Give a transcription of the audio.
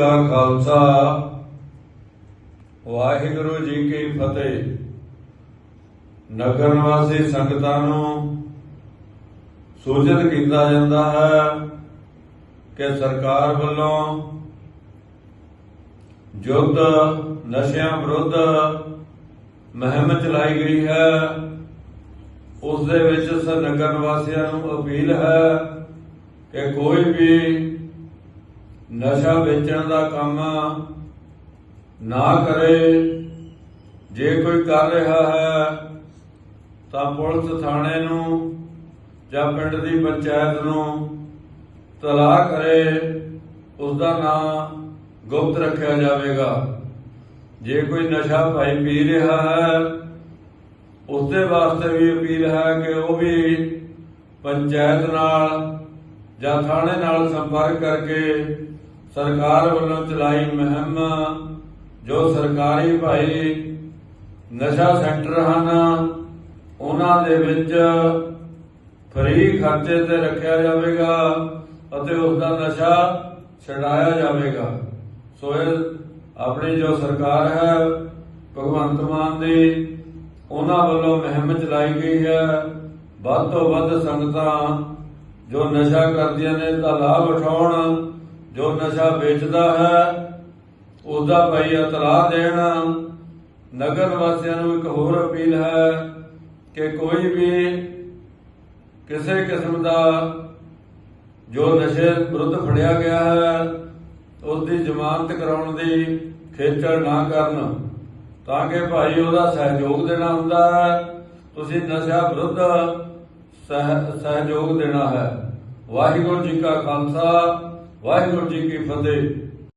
ਦਾ ਖਾਲਸਾ। ਵਾਹਿਗੁਰੂ ਜੀ ਕੀ ਫਤਿਹ। ਨਗਰ ਨਿਵਾਸੀ ਸੰਗਤਾਂ ਨੂੰ ਸੂਚਿਤ ਕੀਤਾ ਜਾਂਦਾ ਹੈ ਕਿ ਸਰਕਾਰ ਵੱਲੋਂ ਯੁੱਧ ਨਸ਼ਿਆਂ ਵਿਰੁੱਧ ਮੁਹਿੰਮ ਚਲਾਈ ਗਈ ਹੈ। ਉਸ ਦੇ ਵਿੱਚ ਨਗਰ ਨਿਵਾਸੀਆਂ ਨੂੰ ਅਪੀਲ ਹੈ ਕਿ ਕੋਈ ਵੀ ਨਸ਼ਾ ਵੇਚਣ ਦਾ ਕੰਮ ਨਾ ਕਰੇ। ਜੇ ਕੋਈ ਕਰ ਰਿਹਾ ਹੈ, ਤਾਂ ਪੁਲਿਸ ਥਾਣੇ ਨੂੰ ਜਾਂ ਪਿੰਡ ਦੀ ਪੰਚਾਇਤ ਨੂੰ ਤਲਾਹ ਕਰੇ। ਉਸ ਦਾ ਨਾਮ ਗੁਪਤ ਰੱਖਿਆ ਜਾਵੇਗਾ। ਜੇ ਕੋਈ ਨਸ਼ਾ ਭਾਈ ਪੀ ਰਿਹਾ ਹੈ ਉਸ ਦੇ ਵਾਸਤੇ ਵੀ ਅਪੀਲ ਹੈ ਕਿ ਉਹ ਵੀ ਪੰਚਾਇਤ ਨਾਲ ਜਾਂ ਥਾਣੇ ਨਾਲ ਸੰਪਰਕ ਕਰਕੇ ਸਰਕਾਰ ਵੱਲੋਂ ਚਲਾਈ ਮੁਹਿੰਮ, ਜੋ ਸਰਕਾਰੀ ਭਾਈ ਨਸ਼ਾ ਸੈਂਟਰ ਹਨ, ਉਹਨਾਂ ਦੇ ਵਿੱਚ ਫਰੀ ਖਰਚੇ ਤੇ ਰੱਖਿਆ ਜਾਵੇਗਾ ਅਤੇ ਉਸ ਦਾ ਨਸ਼ਾ ਛਡਾਇਆ ਜਾਵੇਗਾ। ਸੋ ਇਹ ਆਪਣੀ ਜੋ ਸਰਕਾਰ ਹੈ, ਭਗਵੰਤ ਮਾਨ ਦੀ, ਉਹਨਾਂ ਵੱਲੋਂ ਮੁਹਿੰਮ ਚਲਾਈ ਗਈ ਹੈ। ਵੱਧ ਤੋਂ ਵੱਧ ਸੰਗਤਾਂ ਜੋ ਨਸ਼ਾ ਕਰਦੀਆਂ ਨੇ ਤਾਂ ਲਾਭ ਉਠਾਉਣ ਜੋ ਨਸ਼ਾ ਵੇਚਦਾ ਹੈ, ਉਹਦਾ ਭਾਈ ਇਤਲਾਹ ਦੇਣ। ਨਗਰ ਵਾਸੀਆਂ ਨੂੰ ਇੱਕ ਹੋਰ ਅਪੀਲ ਹੈ ਕਿ ਕੋਈ ਵੀ ਕਿਸੇ ਕਿਸਮ ਦਾ ਜੋ ਨਸ਼ੇ ਵਿਰੁੱਧ ਫੜਿਆ ਗਿਆ ਹੈ ਉਸ ਦੀ ਜ਼ਮਾਨਤ ਕਰਾਉਣ ਦੀ ਖੇਚਲ ਨਾ ਕਰਨ, ਤਾਂ ਕਿ ਭਾਈ ਉਹਦਾ ਸਹਿਯੋਗ ਦੇਣਾ ਹੁੰਦਾ ਹੈ। ਤੁਸੀਂ ਨਸ਼ਾ ਵਿਰੁੱਧ ਸਹਿ- ਸਹਿਯੋਗ ਦੇਣਾ ਹੈ। ਵਾਹਿਗੁਰੂ ਜੀ ਕਾ ਖਾਲਸਾ ਵਾਹਿਗੁਰੂ ਜੀ ਕੀ ਫਤਿਹ।